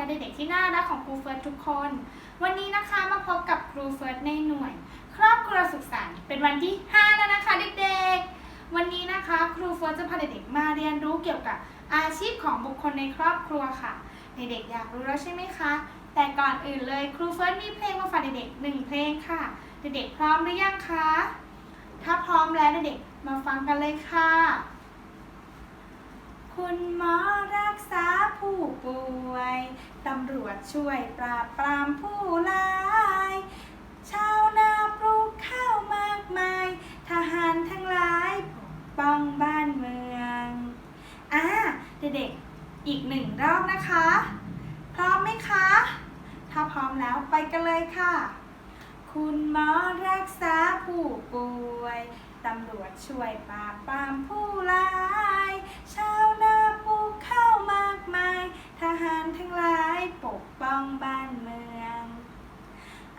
และเด็กๆที่น่ารักของครูเฟิร์สทุกคน วันนี้นะคะมาพบกับครูเฟิร์สในหน่วย ครอบครัวสุขสันต์เป็นวันที่ 5 แล้วนะคะเด็กๆ วันนี้นะคะครูเฟิร์สจะพาเด็กๆมาเรียนรู้เกี่ยวกับอาชีพของบุคคลในครอบครัวค่ะ เด็กๆอยากรู้แล้วใช่ไหมคะ แต่ก่อนอื่นเลยครูเฟิร์สมีเพลงมาฝากเด็กๆหนึ่งเพลงค่ะ เด็กๆพร้อมหรือยังคะ ถ้าพร้อมแล้วเด็กๆมาฟังกันเลยค่ะ คุณหมอรักษาผู้ป่วย ตำรวจช่วยปราบปรามผู้ร้าย ชาวนาปลูกข้าวมากมาย ทหารทั้งหลายปกป้องบ้านเมืองอ่าเด็กๆ อีกหนึ่งรอบนะคะ พร้อมไหมคะ ถ้าพร้อมแล้วไปกันเลยค่ะ คุณหมอรักษาผู้ป่วย ตำรวจช่วยปราบปรามผู้ร้าย ชาวนา ข้าวมากมาย ทหารทั้งหลายปกป้องบ้านเมือง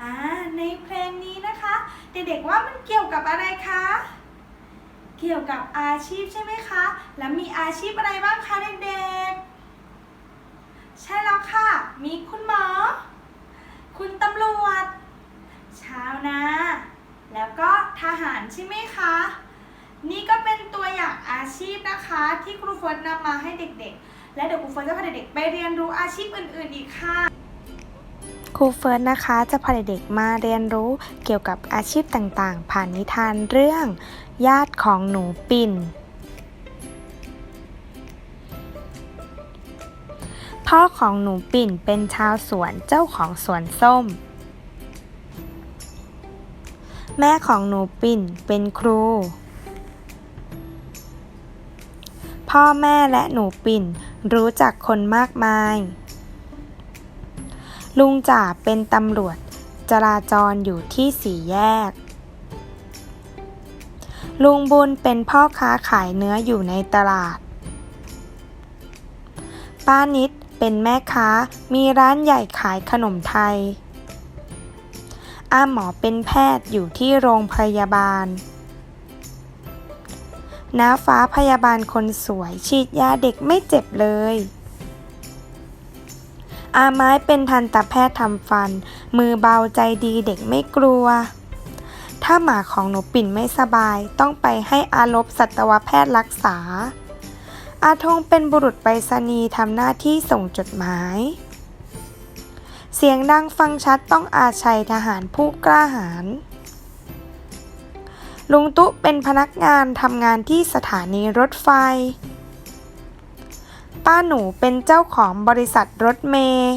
อ่าในเพลงนี้นะคะ เด็กๆว่ามันเกี่ยวกับอะไรคะ เกี่ยวกับอาชีพใช่ไหมคะ แล้วมีอาชีพอะไรบ้างคะเด็กๆ ใช่แล้วค่ะ มีคุณหมอ คุณตำรวจ ชาวนา แล้วก็ทหารใช่ไหมคะ นี่ก็เป็นตัวอย่างอาชีพนะคะที่ครูเฟิร์สนำมาให้เด็กๆ และเดี๋ยวครูเฟิร์สจะพาเด็กๆไปเรียนรู้อาชีพอื่นๆอีกค่ะ ครูเฟิร์สนะคะจะพาเด็กๆมาเรียนรู้เกี่ยวกับอาชีพต่างๆ ผ่านนิทานเรื่อง ญาติของหนูปิ่น พ่อของหนูปิ่นเป็นชาวสวนเจ้าของสวนส้ม แม่ของหนูปิ่นเป็นครู พ่อแม่และหนูปิ่น รู้จักคนมากมาย ลุงจ่าเป็นตำรวจ จราจรอยู่ที่สี่แยก ลุงบุญเป็นพ่อค้าขายเนื้ออยู่ในตลาด ป้านิดเป็นแม่ค้ามีร้านใหญ่ขายขนมไทยอาหมอเป็นแพทย์อยู่ที่โรงพยาบาล น้าฟ้าพยาบาลคนสวยฉีดยาเด็กไม่เจ็บเลย อาไม้เป็นทันตแพทย์ทำฟัน มือเบาใจดีเด็กไม่กลัว ถ้าหมาของหนูปิ่นไม่สบายต้องไปให้อาลบสัตวแพทย์รักษา อาทงเป็นบุรุษไปรษณีย์ทำหน้าที่ส่งจดหมาย เสียงดังฟังชัดต้องอาชัยทหารผู้กล้าหาญ ลุงตุ๊เป็นพนักงานทำงานที่สถานีรถไฟ ป้าหนูเป็นเจ้าของบริษัทรถเมย์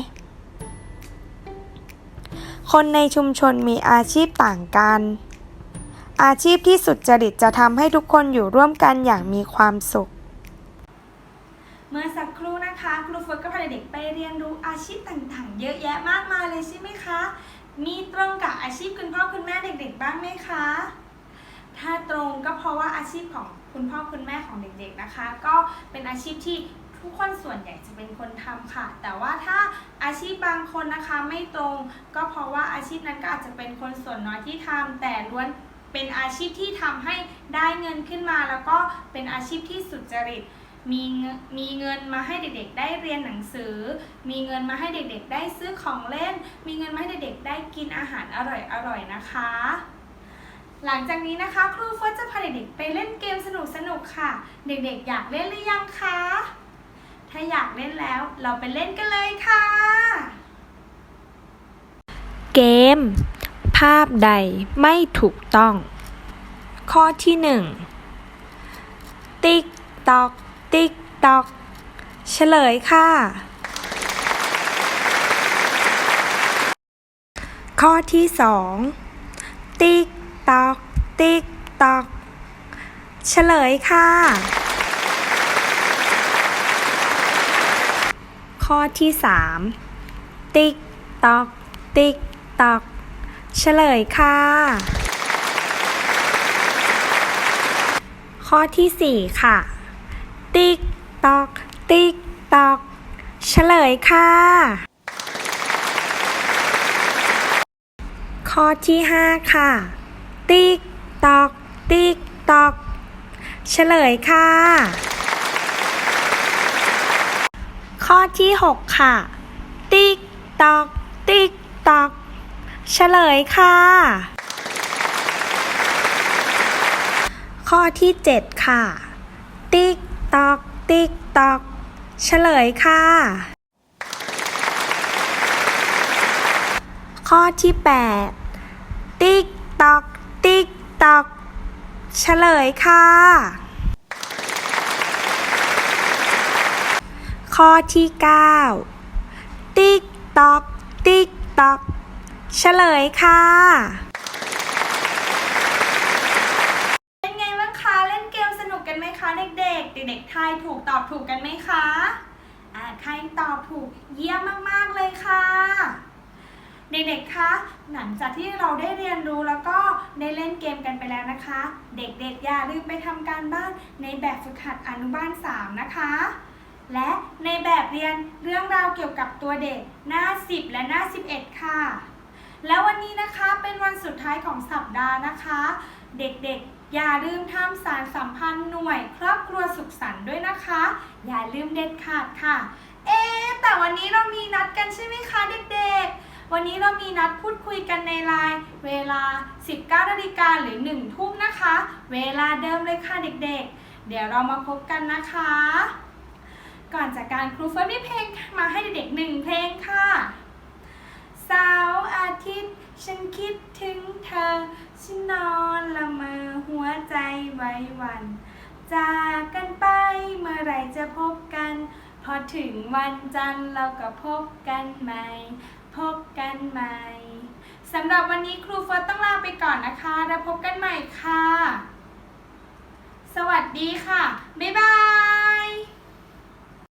คนในชุมชนมีอาชีพต่างกัน อาชีพที่สุดจริตจะทำให้ทุกคนอยู่ร่วมกันอย่างมีความสุข เมื่อสักครู่นะคะ ครูเฟิร์สก็พาเด็กไปเรียนรู้อาชีพต่างๆ เยอะแยะมากมายเลยใช่ไหมคะ มีตรงกับอาชีพคุณพ่อคุณแม่เด็ก ๆ บ้างไหมคะ ถ้าตรงก็เพราะว่าอาชีพของคุณพ่อคุณแม่ของเด็กๆนะคะ ก็เป็นอาชีพที่ทุกคนส่วนใหญ่จะเป็นคนทำค่ะ แต่ว่าถ้าอาชีพบางคนนะคะไม่ตรง ก็เพราะว่าอาชีพนั้นก็อาจจะเป็นคนส่วนน้อยที่ทำแต่ล้วนเป็นอาชีพที่ทำให้ได้เงินขึ้นมา แล้วก็เป็นอาชีพที่สุจริตมีมีเงินมาให้เด็กๆ ได้เรียนหนังสือ มีเงินมาให้เด็กๆ ได้ซื้อของเล่น มีเงินมาให้เด็กๆ ได้กินอาหารอร่อยๆนะคะ หลังจากนี้นะคะ ครูเฟิร์สจะพาเด็กๆไปเล่นเกมสนุกๆค่ะ เด็กๆ อยากเล่นหรือยังคะ ถ้าอยากเล่นแล้วเราไปเล่นกันเลยค่ะ เกม ภาพใดไม่ถูกต้อง ข้อที่หนึ่งติ๊กตอก ติ๊กตอก เฉลยค่ะ ข้อที่สองติ๊ก ตอกติ๊กตอก เฉลยค่ะ ข้อที่สามติ๊กตอก ติ๊กตอก เฉลยค่ะ ข้อที่สี่ค่ะ ติ๊กตอก ติ๊กตอก เฉลยค่ะ ข้อที่ห้าค่ะ ติ๊กตอก ติ๊กตอก เฉลยค่ะ ข้อที่หกค่ะ ติ๊กตอก ติ๊กตอก เฉลยค่ะ ข้อที่ 7 ค่ะ ติ๊กตอก ติ๊กตอก เฉลยค่ะ ข้อที่ 8 ติ๊กตอก ติ๊กตอกเฉลยค่ะ ข้อที่ 9 ติ๊กตอกติ๊กตอกเฉลยค่ะเป็นไงบ้างคะเล่นเกมสนุกกันไหมคะเด็กๆ เด็กๆทายถูกตอบถูกกันไหมคะอ่าใครตอบถูกเยี่ยมมากๆเลยค่ะ เด็กๆ คะ หลังจากที่เราได้เรียนรู้แล้วก็ได้เล่นเกมกันไปแล้วนะคะ เด็กๆ อย่าลืมไปทำการบ้านในแบบฝึกหัดอนุบาล 3 นะคะ และในแบบเรียนเรื่องราวเกี่ยวกับตัวเด็กหน้า 10 และหน้า 11 ค่ะ แล้ววันนี้นะคะเป็นวันสุดท้ายของสัปดาห์นะคะ เด็กๆ อย่าลืมทำสารสัมพันธ์หน่วย ครอบครัวสุขสันต์ด้วยนะคะ อย่าลืมเด็ดขาดค่ะ เอ๊แต่วันนี้เรามีนัดกันใช่ไหมคะเด็กๆ วันนี้เรามีนัดพูดคุยกันในไลน์เวลา 19นาฬิกาหรือ 1 ทุ่มนะคะ เวลาเดิมเลยค่ะเด็กๆ เดี๋ยวเรามาพบกันนะคะ ก่อนจากการครูเฟิร์สมีเพลงมาให้เด็กๆหนึ่งเพลงค่ะเสาร์อาทิตย์ ฉันคิดถึงเธอ ฉันนอนละเมอหัวใจไว้วัน จากกันไปเมื่อไรจะพบกัน พอถึงวันจันทร์เราก็พบกันใหม่ พบกันใหม่สำหรับวันนี้ครูเฟิร์สต้องลาไปก่อนนะคะ แล้วพบกันใหม่ค่ะ สวัสดีค่ะ บ๊ายบาย